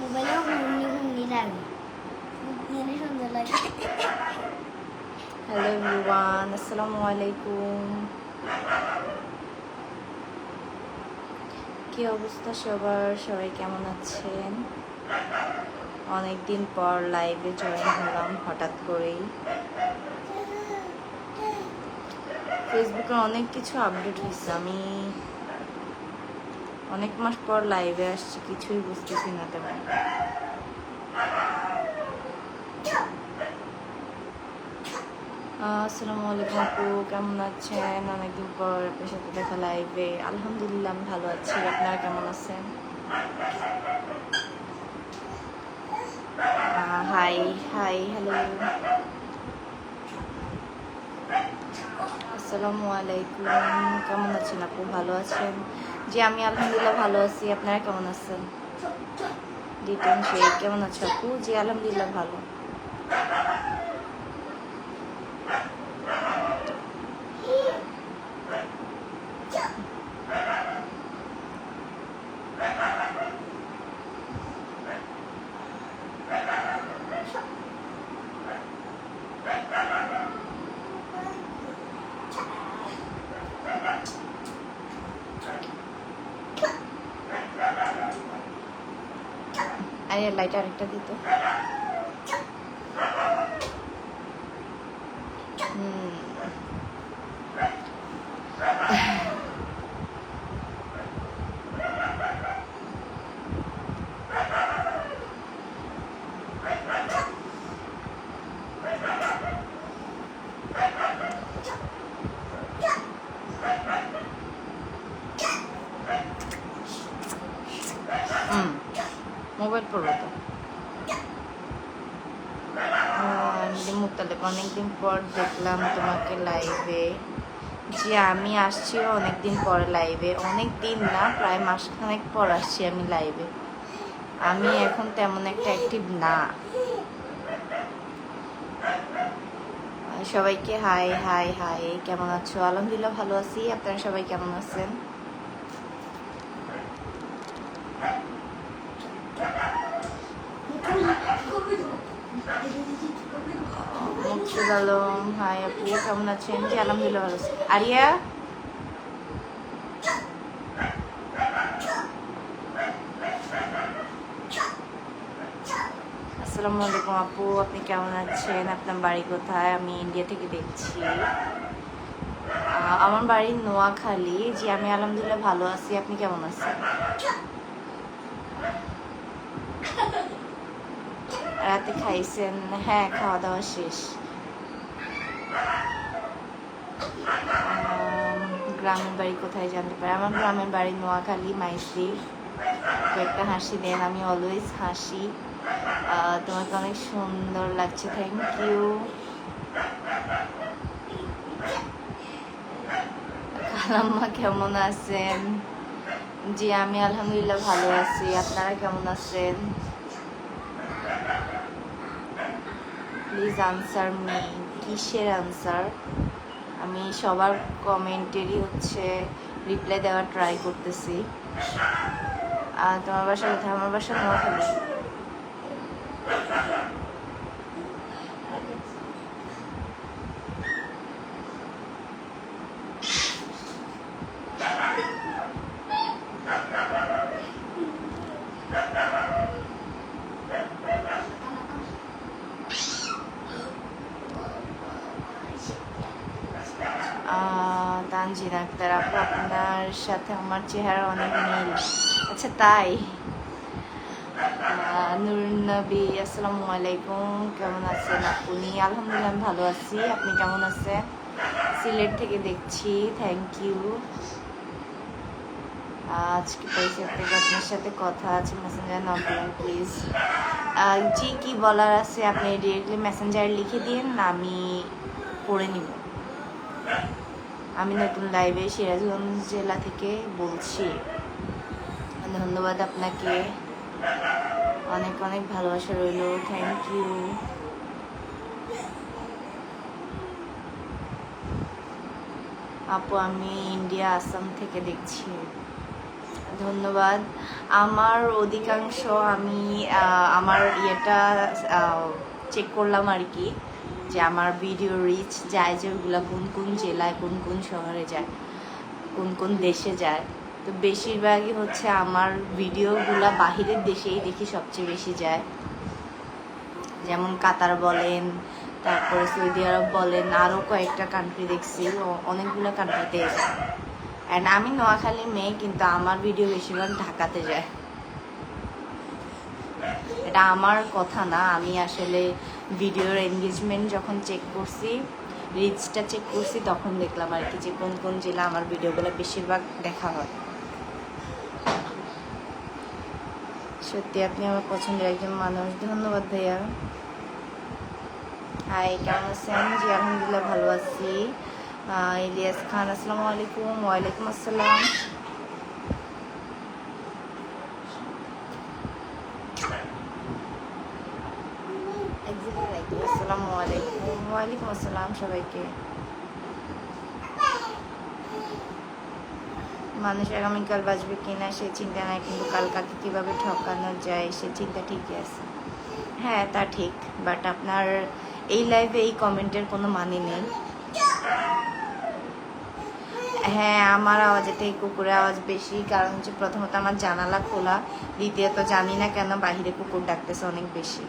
মোবাইলেও ঘুমনি ঘুমনি লাগে ঘুমনি সুন্দর লাগে হ্যালো এভরিওয়ান আসসালামু আলাইকুম কি অবস্থা সবার? সবাই কেমন আছেন? অনেকদিন পর লাইভে জয়েন হলাম, হঠাৎ করেই। ফেসবুকে অনেক কিছু আপডেট হয়েছে। আমি অনেক মাস পর লাইভে আসছি, কিছুই বুঝতেছি না তেমন। আসসালামু আলাইকুম আপু, কেমন আছেন? অনেকদিন পর আপনার সাথে দেখা লাইভে আলহামদুলিল্লাহ, আমি ভালো আছি। আপনারা কেমন আছেন? হাই হাই হ্যালো আসসালামু আলাইকুম। কেমন আছেন আপু? ভালো আছেন? জি, আমি আলহামদুলিল্লাহ ভালো আছি। আপনারা কেমন আছেন? ডিটেন শেখ কেমন আছো আপু? জি, আলহামদুলিল্লাহ ভালো। আরে লাইট আরেকটা দিত। মুক্তালেব অনেকদিন পর দেখলাম তোমাকে লাইভে যে আমি আসছি অনেকদিন পরে লাইভে অনেক দিন না, প্রায় মাসখানেক পর আসছি আমি লাইভে আমি এখন তেমন একটা অ্যাক্টিভ না। সবাইকে হাই হাই হাই কেমন আছো? আলহামদুলিল্লাহ ভালো আছি। আপনারা সবাই কেমন আছেন? আলম হাই আপু, কেমন আছেন? আলহামদুলিল্লাহ ভালো আরিয়া? আসসালামু আলাইকুম আপু, আপনি কেমন আছেন? আপনার বাড়ি কোথায়? আমি ইন্ডিয়া থেকে দেখছি। আমার বাড়ি নোয়াখালী। জি, আমি আলহামদুলিল্লাহ ভালো আছি। আপনি কেমন আছেন? রাতে খাইছেন? হ্যাঁ খাওয়া দাওয়া শেষ। গ্রামের বাড়ি কোথায় জানতে পারি? আমার গ্রামের বাড়ি নোয়াখালী মাইসি একটা হাসি দেন, আমি অলওয়েজ হাসি। তোমাকে অনেক সুন্দর লাগছে থ্যাংক ইউ কালাম্মা কেমন আছেন? জি, আমি আলহামদুলিল্লাহ ভালো আছি। আপনারা কেমন আছেন? প্লিজ আনসার মি কিসের আনসার আমি সবার কমেন্টেরই হচ্ছে রিপ্লাই দেওয়ার ট্রাই করতেছি। আর তোমার বাসা আমার বাসা নোয়াখালী তানজিন আক্তার আপু, আপনার সাথে আমার চেহারা অনেক মিল। আচ্ছা তাই? নবী, আসসালামু আলাইকুম। কেমন আছেন আপনি? আলহামদুলিল্লাহ ভালো আছি। আপনি কেমন আছেন? সিলেট থেকে দেখছি। থ্যাংক ইউ আজকে পয়সা থেকে আপনার সাথে কথা আছে মেসেঞ্জার করুন প্লিজ জি, কি বলার আছে? আপনি ডিরেক্টলি মেসেঞ্জারে লিখে দিন, আমি পড়ে নিব। আমি নতুন লাইভে সিরাজগঞ্জ জেলা থেকে বলছি। ধন্যবাদ আপনাকে। অনেক অনেক ভালোবাসা রইল। থ্যাংক ইউ আপু, আমি ইন্ডিয়া, আসাম থেকে দেখছি। ধন্যবাদ। আমার অধিকাংশ আমি আমার ইয়েটা চেক করলাম আর কি। যে আমার ভিডিও রিচ যায় যে ওগুলো কোন কোন জেলায়, কোন কোন শহরে যায়, কোন কোন দেশে যায়। তো বেশিরভাগই হচ্ছে আমার ভিডিওগুলা বাহিরের দেশেই দেখি সবচেয়ে বেশি যায়। যেমন কাতার বলেন, তারপরে সৌদি আরব বলেন আরও কয়েকটা কান্ট্রি দেখছি অনেকগুলো কান্ট্রিতে অ্যান্ড আমি নোয়াখালীর মেয়ে, কিন্তু আমার ভিডিও বেশিরভাগ ঢাকাতে যায়। এটা আমার কথা না, আমি আসলে ভিডিওর এনগেজমেন্ট যখন চেক করছি রিচটা চেক করছি, তখন দেখলাম আর কি যে কোন কোন জেলা আমার ভিডিওগুলো বেশিরভাগ দেখা হয়। সত্যি, আপনি আমার পছন্দের একজন মানুষ। ধন্যবাদ ভাইয়া। হাই কেমন আছেন? জি, আলহামদুলিল্লাহ ভালো আছি। ইলিয়াস খান, আসসালামু আলাইকুম। ওয়ালাইকুম আসসালামু আলাইকুম ওয়ালাইকুম আসসালাম সবাইকে। মানুষ আগামীকাল বাঁচবে কিনা সে চিন্তা নাই, কিন্তু কাল কাকে কীভাবে ঠকানো যায় সে চিন্তা ঠিকই আছে। হ্যাঁ তা ঠিক বাট আপনার এই লাইভে এই কমেন্টের কোনো মানে নেই। হ্যাঁ আমার আওয়াজে থেকে কুকুরের আওয়াজ বেশি, কারণ হচ্ছে প্রথমত আমার জানালা খোলা, দ্বিতীয়ত জানি না কেন বাহিরে কুকুর ডাকতেছে অনেক বেশি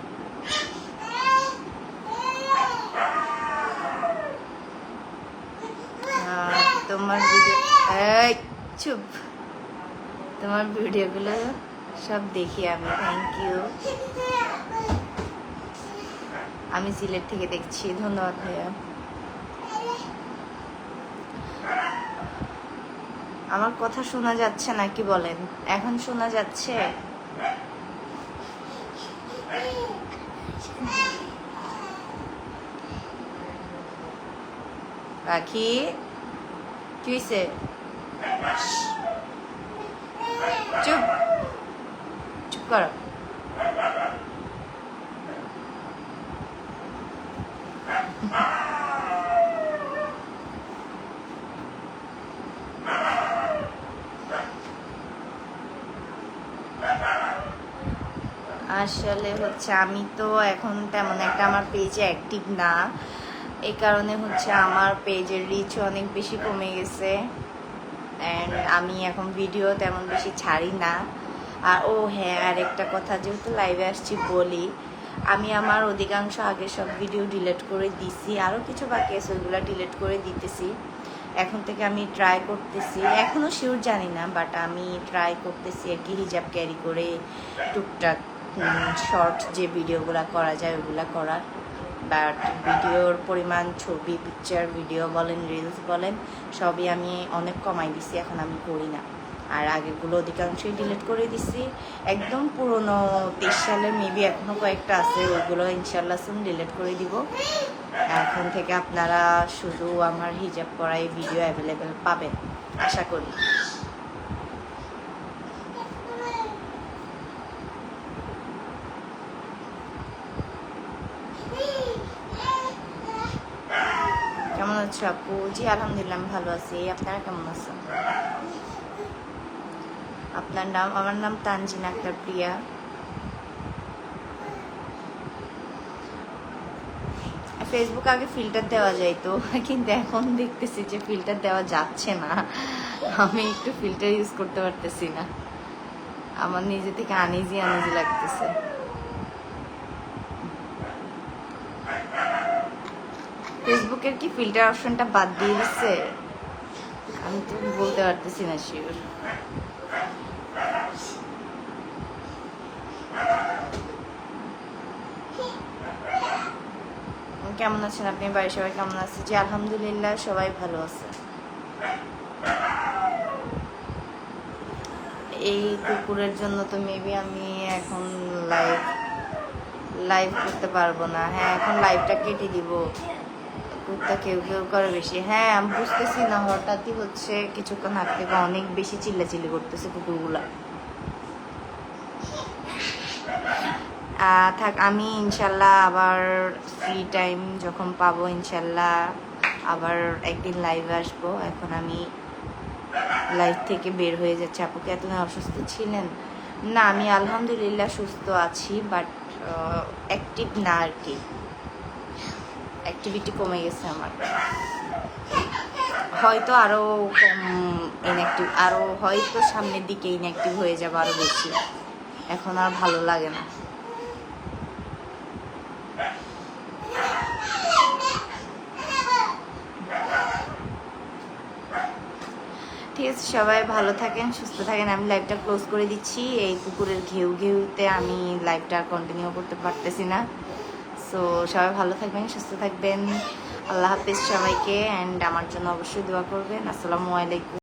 আর তোমার ভিডিও চুপ। তোমার ভিডিওগুলো সব দেখি আমি থ্যাংক ইউ আমি সিলেট থেকে দেখছি, ধন্যবাদ ভাইয়া। আমার কথা শোনা যাচ্ছে না, কি বলেন? এখন শোনা যাচ্ছে? পাখি? কি হয়েছে চুপ চুপ করো আসলে হচ্ছে আমি তো এখন তেমন একটা আমার পেজে অ্যাক্টিভ না। এই কারণে হচ্ছে আমার পেজের রিচ অনেক বেশি কমে গেছে। অ্যান্ড আমি এখন ভিডিও তেমন বেশি ছাড়ি না। আর ও হ্যাঁ আর একটা কথা যেহেতু লাইভে আসছি বলি, আমি আমার অধিকাংশ আগে সব ভিডিও ডিলিট করে দিছি। আরও কিছু বাকি আছে ওইগুলো ডিলিট করে দিতেছি। এখন থেকে আমি ট্রাই করতেছি। এখনও শিওর জানি না বাট আমি ট্রাই করতেছি আর কি হিজাব ক্যারি করে, টুকটাক শর্ট যে ভিডিওগুলো করা যায়, ওগুলো করার। বাট ভিডিওর পরিমাণ, ছবি পিকচার ভিডিও বলেন রিলস বলেন, সবই আমি অনেক কমাই দিছি, এখন আমি করি না। আর আগেগুলো অধিকাংশই ডিলিট করে দিছি। একদম পুরনো তেইশ সালের মেবি এখনও কয়েকটা আছে ওইগুলো ইনশাল্লাহ সুন ডিলিট করে দিব। এখন থেকে আপনারা শুধু আমার হিজাব পরাই ভিডিও অ্যাভেলেবেল পাবেন, আশা করি। কেমন আছো আপু? জি, আলহামদুলিল্লাহ, আমি ভালো আছি। আপনারা কেমন আছেন? আপনার নাম, আমার নাম তানজিন আক্তার প্রিয়া। ফেসবুক আগে ফিল্টার দেওয়া যাইতো, কিন্তু এখন দেখতেছি যে ফিল্টার দেওয়া যাচ্ছে না। আমি একটু ফিল্টার ইউজ করতে পারতেছি না। আমার নিজে থেকে আনিজি আনিজি লাগতেছে। ফেসবুকের কি ফিল্টার অপশনটা বাদ দিয়ে দিচ্ছে আমি তো বলতে পারতেছি না শিওর কেমন আছেন আপনি? বাড়ির সবাই কেমন আছে? জি, আলহামদুলিল্লাহ, সবাই ভালো আছে। এই কুকুরের জন্য তো মেবি আমি এখন লাইভ লাইভ করতে পারব না। হ্যাঁ এখন লাইভটা কেটে দিব। কুকুরটা কেউ কেউ করে বেশি। হ্যাঁ আমি বুঝতেছি না, হঠাৎই হচ্ছে কিছুক্ষণ হাত থেকে অনেক বেশি চিল্লাচিল্লি করতেছে কুকুরগুলা। থাক, আমি ইনশাল্লাহ আবার ফ্রি টাইম যখন পাবো ইনশাল্লাহ আবার একদিন লাইভে আসব। এখন আমি লাইভ থেকে বের হয়ে যাচ্ছে। আপুকে এতদিন অসুস্থ ছিলেন? না, আমি আলহামদুলিল্লাহ সুস্থ আছি বাট অ্যাক্টিভ না আর কি। অ্যাক্টিভিটি কমে গেছে আমার। হয়তো আরও কম ইনঅ্যাক্টিভ আরও হয়তো সামনের দিকে ইনঅ্যাক্টিভ হয়ে যাবে আরও বেশি। এখন আর ভালো লাগে না। ঠিক আছে, সবাই ভালো থাকেন, সুস্থ থাকেন। আমি লাইভটা ক্লোজ করে দিচ্ছি। এই কুকুরের ঘেউ ঘেউতে আমি লাইভটা কন্টিনিউ করতে পারতেছি না। সো সবাই ভালো থাকবেন, সুস্থ থাকবেন। আল্লাহ হাফিজ সবাইকে অ্যান্ড আমার জন্য অবশ্যই দোয়া করবেন। আসসালামু আলাইকুম।